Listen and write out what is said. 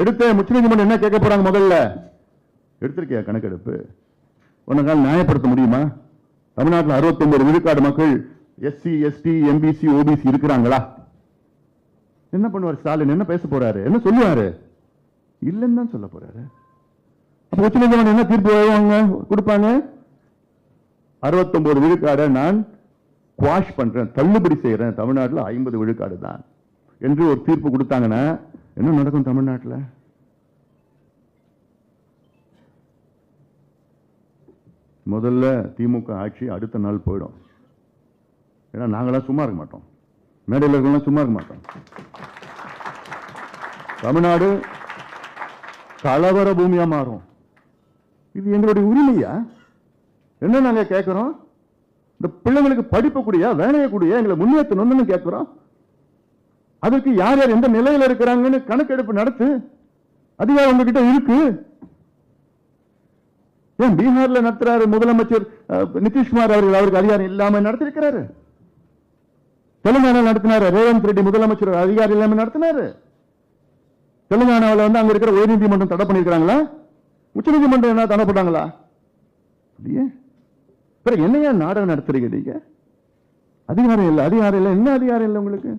எடுத்த உச்சநீதிமன்றம் என்ன கேட்க போறாங்க முதல்ல? எடுத்திருக்கியா கணக்கெடுப்பு? உனக்கால் நியாயப்படுத்த முடியுமா? தமிழ்நாட்டில் 69 விழுக்காடு மக்கள் எஸ்சி எஸ்டி எம்பிசி ஓபிசி இருக்கிறாங்களா? என்ன பண்ணுவார் ஸ்டாலின்? என்ன பேச போறாரு? என்ன சொல்லுவாரு? இல்லைன்னு தான் சொல்ல போறாரு. அப்போ உச்ச நீதிமன்றம் என்ன தீர்ப்பு வருவாங்க கொடுப்பாங்க? 69 விழுக்காடை நான் குவாஷ் பண்றேன் தள்ளுபடி செய்யறேன் தமிழ்நாட்டில் ஐம்பது விழுக்காடு தான். என்று ஒரு தீர்ப்பு கொடுத்தாங்கன்னா என்ன நடக்கும் தமிழ்நாட்டில்? முதல்ல திமுக ஆட்சி அடுத்த நாள் போயிடும். ஏன்னா நாங்களாம் சும்மா இருக்க மாட்டோம். மேடையில் இருக்கலாம் சும்மா இருக்க மாட்டோம். தமிழ்நாடு கலவர பூமியா மாறும். இது எங்களுடைய உரிமையா? என்ன நாங்க கேட்குறோம் இந்த பிள்ளைங்களுக்கு படிப்பு கூடிய வேலையை கூடிய எங்களை முன்னேற்றணும்னு கேட்குறோம் அதற்கு யார் யார் எந்த நிலையில் இருக்கிறாங்கன்னு கணக்கெடுப்பு நடத்து அதிகாரம் உங்ககிட்ட இருக்கு? ஏன் பீகார்ல நடத்துறாரு முதலமைச்சர் நிதிஷ்குமார் அவர்கள்? அவருக்கு அதிகாரம் இல்லாம நடத்திருக்கிறாரு. தெலுங்கானா நடத்தினாரு. ரேவந்த் ரெட்டி முதலமைச்சர் அதிகாரம் இல்லாம நடத்தினாரு. தெலுங்கானாவில் வந்து அங்க இருக்கிற உயர்நீதிமன்றம் தடை பண்ணிருக்காங்களா உச்சநீதிமன்றம் என்ன தடை பண்ணாங்களா பிறகு என்னையா நாடகம் நடத்துறீங்க நீங்க? அதிகாரம் இல்லை அதிகாரம் இல்லை. என்ன அதிகாரம் இல்லை உங்களுக்கு?